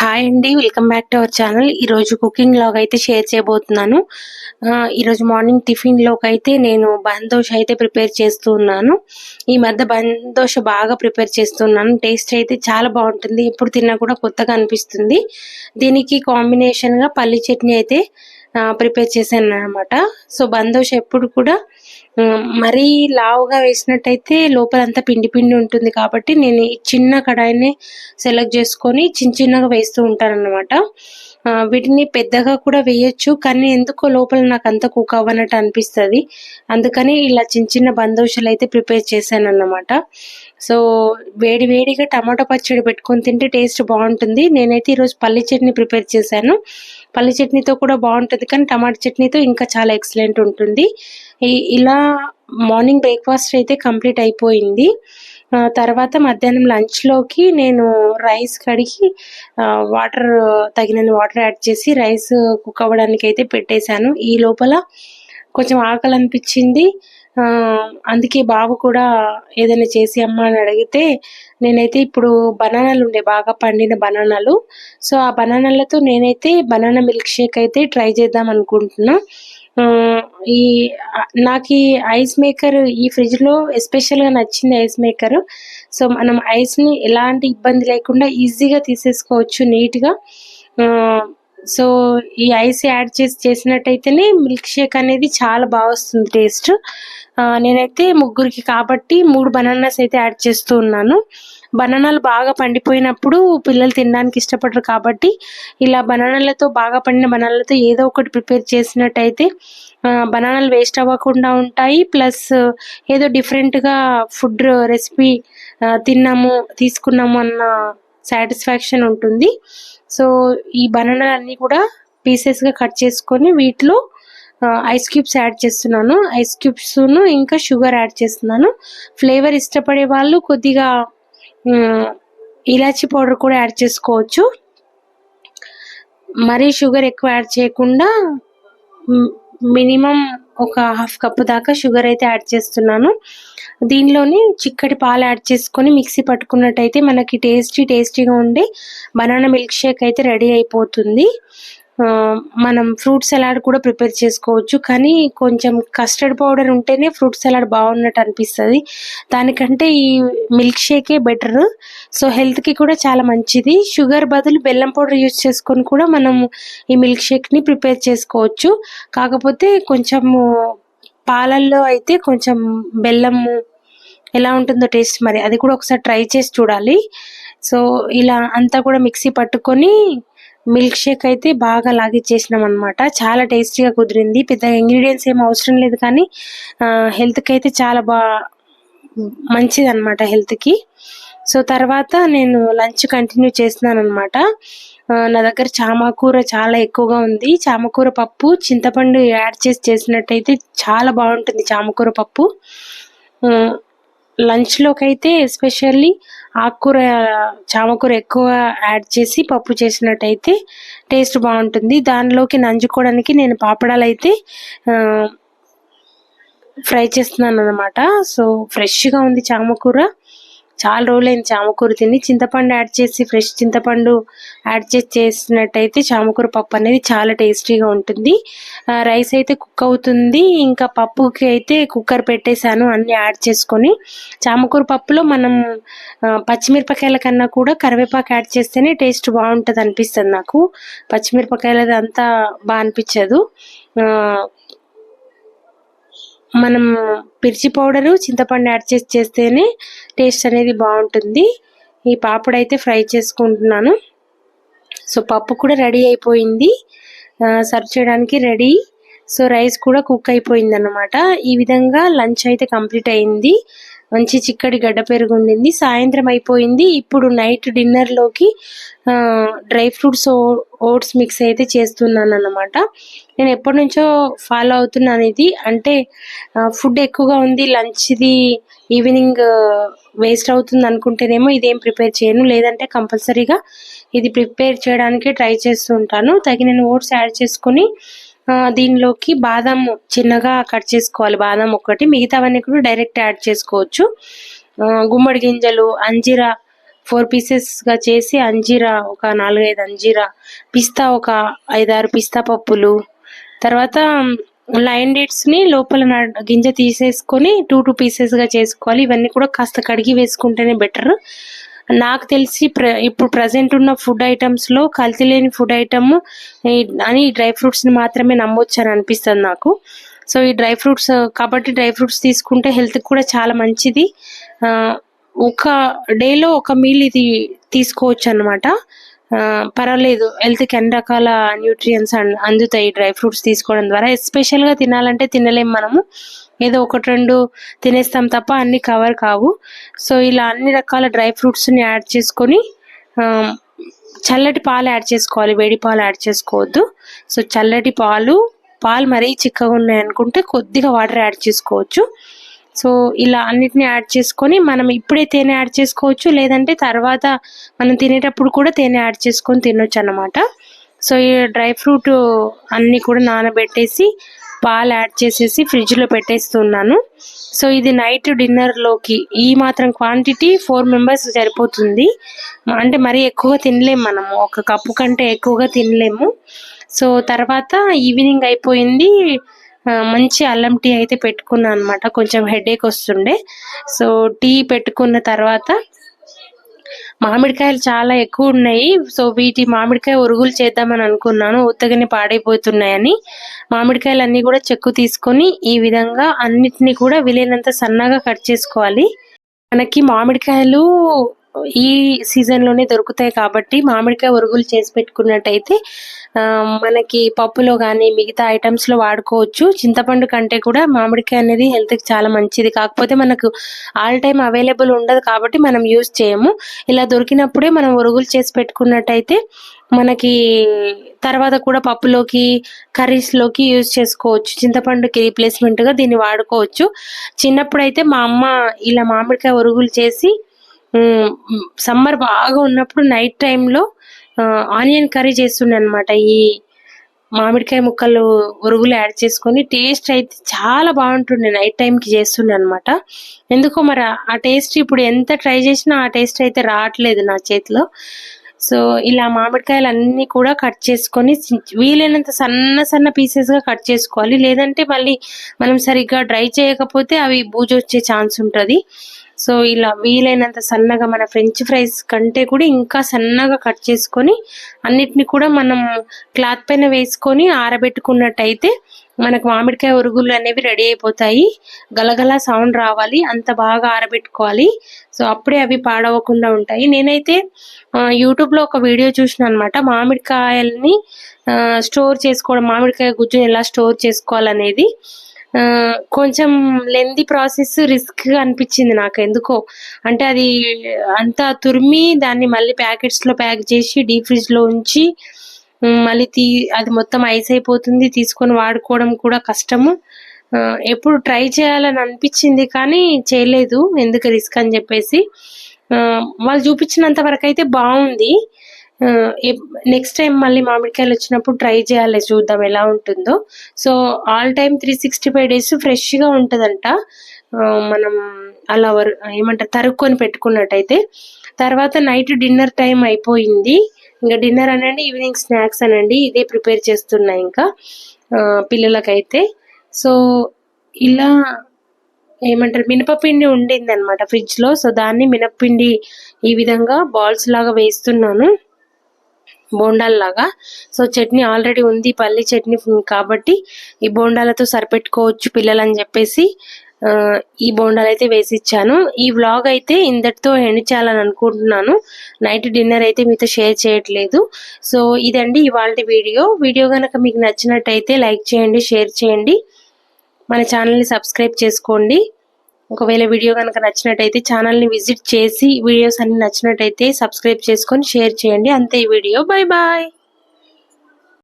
Hi అండి welcome back to our channel. ఈరోజు cooking log అయితే షేర్ చేయబోతున్నాను. ఈరోజు మార్నింగ్ టిఫిన్లోకి అయితే నేను బందోష అయితే ప్రిపేర్ చేస్తున్నాను. ఈ మధ్య బందోష బాగా ప్రిపేర్ చేస్తున్నాను. టేస్ట్ అయితే చాలా బాగుంటుంది. ఎప్పుడు తిన్నా కూడా కొత్తగా అనిపిస్తుంది. దీనికి కాంబినేషన్గా పల్లి చట్నీ అయితే ప్రిపేర్ చేశాను అనమాట సో బందోష ఎప్పుడు కూడా మరీ లావుగా వేసినట్టయితే లోపలంతా పిండి పిండి ఉంటుంది కాబట్టి నేను ఈ చిన్న కడాయిని సెలెక్ట్ చేసుకొని చిన్న చిన్నగా వేస్తూ ఉంటాను అన్నమాట వీటిని పెద్దగా కూడా వేయొచ్చు కానీ ఎందుకో లోపల నాకు అంత కుక్ అవ్వనట్టు అనిపిస్తుంది. అందుకని ఇలా చిన్న చిన్న బందోషాలు అయితే ప్రిపేర్ చేశాను అన్నమాట సో వేడి వేడిగా టమాటో పచ్చడి పెట్టుకొని తింటే టేస్ట్ బాగుంటుంది. నేనైతే ఈరోజు పల్లి చట్నీ ప్రిపేర్ చేశాను. పల్లి చట్నీతో కూడా బాగుంటుంది కానీ టమాటా చట్నీతో ఇంకా చాలా ఎక్సలెంట్ ఉంటుంది. ఇలా మార్నింగ్ బ్రేక్ఫాస్ట్ అయితే కంప్లీట్ అయిపోయింది. తర్వాత మధ్యాహ్నం లంచ్లోకి నేను రైస్ కడిగి వాటర్ తగినన్ని వాటర్ యాడ్ చేసి రైస్ కుక్ అవ్వడానికి అయితే పెట్టేశాను. ఈ లోపల కొంచెం ఆకలి అనిపించింది అందుకే బాబు కూడా ఏదైనా చేసి అమ్మ అని అడిగితే నేనైతే ఇప్పుడు బనానాలు ఉండే బాగా పండిన బనానాలు. సో ఆ బనానాలతో నేనైతే బనానా మిల్క్ షేక్ అయితే ట్రై చేద్దాం అనుకుంటున్నాను ఈ నాకు ఈ ఐస్ మేకర్ ఈ ఫ్రిడ్జ్లో ఎస్పెషల్గా నచ్చింది ఐస్ మేకర్. సో మనం ఐస్ని ఎలాంటి ఇబ్బంది లేకుండా ఈజీగా తీసేసుకోవచ్చు నీట్గా. సో ఈ ఐస్ యాడ్ చేసి చేసినట్టయితేనే మిల్క్ షేక్ అనేది చాలా బాగా వస్తుంది టేస్ట్. నేనైతే ముగ్గురికి కాబట్టి మూడు బనానాస్ అయితే యాడ్ చేస్తూ ఉన్నాను. బనానాలు బాగా పండిపోయినప్పుడు పిల్లలు తినడానికి ఇష్టపడరు కాబట్టి ఇలా బనానాలతో బాగా పండిన బనానాలతో ఏదో ఒకటి ప్రిపేర్ చేసినట్టయితే బనానాలు వేస్ట్ అవ్వకుండా ఉంటాయి. ప్లస్ ఏదో డిఫరెంట్గా ఫుడ్ రెసిపీ తిన్నాము తీసుకున్నాము అన్న సాటిస్ఫాక్షన్ ఉంటుంది. సో ఈ బనానాలు అన్నీ కూడా పీసెస్గా కట్ చేసుకొని వీటిలో ఐస్ క్యూబ్స్ యాడ్ చేస్తున్నాను. ఐస్ క్యూబ్స్ను ఇంకా షుగర్ యాడ్ చేస్తున్నాను. ఫ్లేవర్ ఇష్టపడే వాళ్ళు కొద్దిగా ఇలాచి పౌడర్ కూడా యాడ్ చేసుకోవచ్చు. మరీ షుగర్ ఎక్కువ యాడ్ చేయకుండా మినిమం ఒక హాఫ్ కప్ దాకా షుగర్ అయితే యాడ్ చేస్తున్నాను. దీనిలోని చిక్కటి పాలు యాడ్ చేసుకొని మిక్సీ పట్టుకున్నట్టయితే మనకి టేస్టీ టేస్టీగా ఉండి బనానా మిల్క్ షేక్ అయితే రెడీ అయిపోతుంది. మనం ఫ్రూట్ సలాడ్ కూడా ప్రిపేర్ చేసుకోవచ్చు కానీ కొంచెం కస్టర్డ్ పౌడర్ ఉంటేనే ఫ్రూట్ సలాడ్ బాగున్నట్టు అనిపిస్తుంది. దానికంటే ఈ మిల్క్ షేకే బెటర్. సో హెల్త్కి కూడా చాలా మంచిది. షుగర్ బదులు బెల్లం పౌడర్ యూజ్ చేసుకొని కూడా మనము ఈ మిల్క్ షేక్ని ప్రిపేర్ చేసుకోవచ్చు. కాకపోతే కొంచెము పాలల్లో అయితే కొంచెం బెల్లము ఎలా ఉంటుందో టేస్ట్ మరి అది కూడా ఒకసారి ట్రై చేసి చూడాలి. సో ఇలా అంతా కూడా మిక్సీ పట్టుకొని మిల్క్ షేక్ అయితే బాగా లాగిచ్చేసినాం అనమాట చాలా టేస్టీగా కుదిరింది. పెద్ద ఇంగ్రీడియంట్స్ ఏం అవసరం లేదు కానీ హెల్త్కి అయితే చాలా బా మంచిది అనమాట హెల్త్కి సో తర్వాత నేను లంచ్ కంటిన్యూ చేస్తున్నాను అనమాట నా దగ్గర చామకూర చాలా ఎక్కువగా ఉంది. చామకూర పప్పు చింతపండు యాడ్ చేసి చేసినట్టయితే చాలా బాగుంటుంది చామకూర పప్పు. లంచ్లోకి అయితే ఎస్పెషల్లీ ఆకుకూర చామకూర ఎక్కువ యాడ్ చేసి పప్పు చేసినట్టయితే టేస్ట్ బాగుంటుంది. దానిలోకి నంజుకోవడానికి నేను పాపడాలు అయితే ఫ్రై చేస్తున్నాను అనమాట సో ఫ్రెష్గా ఉంది చామకూర. చాలా రోజులైంది చామకూర తిని. చింతపండు యాడ్ చేసి ఫ్రెష్ చింతపండు యాడ్ చేసి చేసినట్టయితే చామకూర పప్పు అనేది చాలా టేస్టీగా ఉంటుంది. రైస్ అయితే కుక్ అవుతుంది. ఇంకా పప్పుకి అయితే కుక్కర్ పెట్టేశాను అన్ని యాడ్ చేసుకొని. చామకూర పప్పులో మనం పచ్చిమిరపకాయల కన్నా కూడా కరివేపాకు యాడ్ చేస్తేనే టేస్ట్ బాగుంటుంది అనిపిస్తుంది నాకు. పచ్చిమిరపకాయలది అంతా బాగా అనిపించదు. మనం మిర్చి పౌడరు చింతపండు యాడ్ చేసి చేస్తేనే టేస్ట్ అనేది బాగుంటుంది. ఈ పాపడ్ అయితే ఫ్రై చేసుకుంటున్నాను. సో పప్పు కూడా రెడీ అయిపోయింది. సర్వ్ చేయడానికి రెడీ. సో రైస్ కూడా కుక్ అయిపోయింది అనమాట ఈ విధంగా లంచ్ అయితే కంప్లీట్ అయింది. మంచి చిక్కటి గడ్డ పెరుగు ఉండింది. సాయంత్రం అయిపోయింది. ఇప్పుడు నైట్ డిన్నర్లోకి డ్రై ఫ్రూట్స్ ఓట్స్ మిక్స్ అయితే చేస్తున్నాను అనమాట నేను ఎప్పటి నుంచో ఫాలో అవుతున్నాను ఇది అంటే ఫుడ్ ఎక్కువగా ఉంది లంచ్ది ఈవినింగ్ వేస్ట్ అవుతుంది అనుకుంటేనేమో ఇదేం ప్రిపేర్ చేయను. లేదంటే కంపల్సరీగా ఇది ప్రిపేర్ చేయడానికి ట్రై చేస్తుంటాను తగిన ఓట్స్ యాడ్ చేసుకొని దీనిలోకి బాదం చిన్నగా కట్ చేసుకోవాలి. బాదం ఒకటి మిగతావన్నీ కూడా డైరెక్ట్ యాడ్ చేసుకోవచ్చు. గుమ్మడి గింజలు అంజీరా ఫోర్ పీసెస్గా చేసి అంజీరా ఒక నాలుగైదు అంజీరా పిస్తా ఒక ఐదారు పిస్తా పప్పులు. తర్వాత లైన్ డేట్స్ని లోపల నా- గింజ తీసేసుకొని టూ టూ పీసెస్గా చేసుకోవాలి. ఇవన్నీ కూడా కాస్త కడిగి వేసుకుంటేనే బెటర్. నాకు తెలిసి ప్ర ఇప్పుడు ప్రజెంట్ ఉన్న ఫుడ్ ఐటమ్స్లో కల్తీ లేని ఫుడ్ ఐటమ్ అని డ్రై ఫ్రూట్స్ని మాత్రమే నమ్మొచ్చు అని అనిపిస్తుంది నాకు. సో ఈ డ్రై ఫ్రూట్స్ కాబట్టి డ్రై ఫ్రూట్స్ తీసుకుంటే హెల్త్కి కూడా చాలా మంచిది. ఒక డేలో ఒక మీల్ ఇది తీసుకోవచ్చు అనమాట పర్వాలేదు హెల్త్కి అన్ని రకాల న్యూట్రియన్స్ అందుతాయి డ్రై ఫ్రూట్స్ తీసుకోవడం ద్వారా. ఎస్పెషల్గా తినాలంటే తినలేం మనము. ఏదో ఒకటి రెండు తినేస్తాం తప్ప అన్ని కవర్ కావు. సో ఇలా అన్ని రకాల డ్రై ఫ్రూట్స్ని యాడ్ చేసుకొని చల్లటి పాలు యాడ్ చేసుకోవాలి. వేడి పాలు యాడ్ చేసుకోవద్దు. సో చల్లటి పాలు పాలు మరీ చిక్కగా ఉన్నాయి అనుకుంటే కొద్దిగా వాటర్ యాడ్ చేసుకోవచ్చు. సో ఇలా అన్నిటిని యాడ్ చేసుకొని మనం ఇప్పుడే తేనె యాడ్ చేసుకోవచ్చు లేదంటే తర్వాత మనం తినేటప్పుడు కూడా తేనె యాడ్ చేసుకొని తినొచ్చు అనమాట సో ఈ డ్రై ఫ్రూట్ అన్నీ కూడా నానబెట్టేసి పాలు యాడ్ చేసేసి ఫ్రిడ్జ్లో పెట్టేస్తున్నాను. సో ఇది నైట్ డిన్నర్లోకి ఈ మాత్రం క్వాంటిటీ ఫోర్ మెంబర్స్ సరిపోతుంది. అంటే మరీ ఎక్కువగా తినలేము మనము ఒక కప్పు కంటే ఎక్కువగా తినలేము. సో తర్వాత ఈవినింగ్ అయిపోయింది. మంచి అల్లం టీ అయితే పెట్టుకున్నాను అనమాట కొంచెం హెడేక్ వస్తుండే. సో టీ పెట్టుకున్న తర్వాత మామిడికాయలు చాలా ఎక్కువ ఉన్నాయి. సో వీటి మామిడికాయ ఉరుగులు చేద్దామని అనుకున్నాను. ఉత్తగని పాడైపోతున్నాయని. మామిడికాయలు అన్ని కూడా చెక్కు తీసుకొని ఈ విధంగా అన్నిటిని కూడా వీలైనంత సన్నగా కట్ చేసుకోవాలి. మనకి మామిడికాయలు ఈ సీజన్లోనే దొరుకుతాయి కాబట్టి మామిడికాయ ఉరుగులు చేసి పెట్టుకున్నట్టయితే మనకి పప్పులో కానీ మిగతా ఐటమ్స్లో వాడుకోవచ్చు. చింతపండు కంటే కూడా మామిడికాయ అనేది హెల్త్కి చాలా మంచిది. కాకపోతే మనకు ఆల్ టైం అవైలబుల్ ఉండదు కాబట్టి మనం యూజ్ చేయము. ఇలా దొరికినప్పుడే మనం ఉరుగులు చేసి పెట్టుకున్నట్టయితే మనకి తర్వాత కూడా పప్పులోకి కర్రీస్లోకి యూజ్ చేసుకోవచ్చు. చింతపండుకి రీప్లేస్మెంట్గా దీన్ని వాడుకోవచ్చు. చిన్నప్పుడు అయితే మా అమ్మ ఇలా మామిడికాయ ఉరుగులు చేసి సమ్మర్ బాగా ఉన్నప్పుడు నైట్ టైంలో ఆనియన్ కర్రీ చేస్తుండే అనమాట ఈ మామిడికాయ ముక్కలు ఉరుగులు యాడ్ చేసుకొని టేస్ట్ అయితే చాలా బాగుంటుండే నైట్ టైంకి చేస్తుండే అనమాట ఎందుకో మరి ఆ- టేస్ట్ ఇప్పుడు ఎంత ట్రై చేసినా ఆ టేస్ట్ అయితే రావట్లేదు నా చేతిలో. సో ఇలా మామిడికాయలు అన్నీ కూడా కట్ చేసుకొని వీలైనంత సన్న సన్న పీసెస్గా కట్ చేసుకోవాలి. లేదంటే మళ్ళీ మనం సరిగ్గా డ్రై చేయకపోతే అవి బూజు వచ్చే ఛాన్స్ ఉంటుంది. సో ఇలా వీలైనంత సన్నగా మన ఫ్రెంచ్ ఫ్రైస్ కంటే కూడా ఇంకా సన్నగా కట్ చేసుకొని అన్నిటిని కూడా మనం క్లాత్ పైన వేసుకొని ఆరబెట్టుకున్నట్టయితే మనకు మామిడికాయ ఉరుగులు అనేవి రెడీ అయిపోతాయి. గలగల సౌండ్ రావాలి. అంత బాగా ఆరబెట్టుకోవాలి. సో అప్పుడే అవి పాడవకుండా ఉంటాయి. నేనైతే యూట్యూబ్లో ఒక వీడియో చూసిన అనమాట మామిడికాయల్ని స్టోర్ చేసుకోవడం మామిడికాయ గుజ్జుని ఎలా స్టోర్ చేసుకోవాలనేది. కొంచెం లెంది ప్రాసెస్ రిస్క్ అనిపించింది నాకు. ఎందుకో? అంటే అది అంతా తురిమి దాన్ని మళ్ళీ ప్యాకెట్స్లో ప్యాక్ చేసి డీప్ ఫ్రిడ్జ్లో ఉంచి మళ్ళీ తీ అది మొత్తం ఐస్ అయిపోతుంది తీసుకొని వాడుకోవడం కూడా కష్టము. ఎప్పుడు ట్రై చేయాలని అనిపించింది కానీ చేయలేదు ఎందుకు రిస్క్ అని చెప్పేసి. వాళ్ళు చూపించినంత వరకు అయితే బాగుంది. నెక్స్ట్ టైం మళ్ళీ మామిడికాయలు వచ్చినప్పుడు ట్రై చేయాలి చూద్దాం ఎలా ఉంటుందో. So all time three sixty five days ఫ్రెష్గా ఉంటుందంట. మనం అలా వర్ ఏమంటారు తరుక్కొని పెట్టుకున్నట్టయితే. తర్వాత నైట్ డిన్నర్ టైం అయిపోయింది. ఇంకా డిన్నర్ అనండి ఈవినింగ్ స్నాక్స్ అనండి ఇదే ప్రిపేర్ చేస్తున్నా ఇంకా పిల్లలకైతే. సో ఇలా ఏమంటారు మినపపిండి ఉండింది అనమాట ఫ్రిడ్జ్లో సో దాన్ని మినపపిండి ఈ విధంగా బాల్స్ లాగా వేస్తున్నాను. బోండాల్లాగా. సో చట్నీ ఆల్రెడీ ఉంది పల్లి చట్నీ కాబట్టి ఈ బోండాలతో సరిపెట్టుకోవచ్చు పిల్లలు అని చెప్పేసి ఈ బోండాలు అయితే వేసి ఇచ్చాను ఈ వ్లాగ్ అయితే ఇందటితో ఎండ్ చేయాలని అనుకుంటున్నాను. నైట్ డిన్నర్ అయితే మీతో షేర్ చేయట్లేదు. సో ఇదండి ఇవాళ వీడియో. వీడియో కనుక మీకు నచ్చినట్టయితే లైక్ చేయండి షేర్ చేయండి. మన ఛానల్ని సబ్స్క్రైబ్ చేసుకోండి. ఒకవేళ వీడియో కనుక నచ్చినట్టయితే ఛానల్ని విజిట్ చేసి వీడియోస్ అన్ని నచ్చినట్టయితే సబ్స్క్రైబ్ చేసుకొని షేర్ చేయండి. అంతే ఈ వీడియో. Bye bye.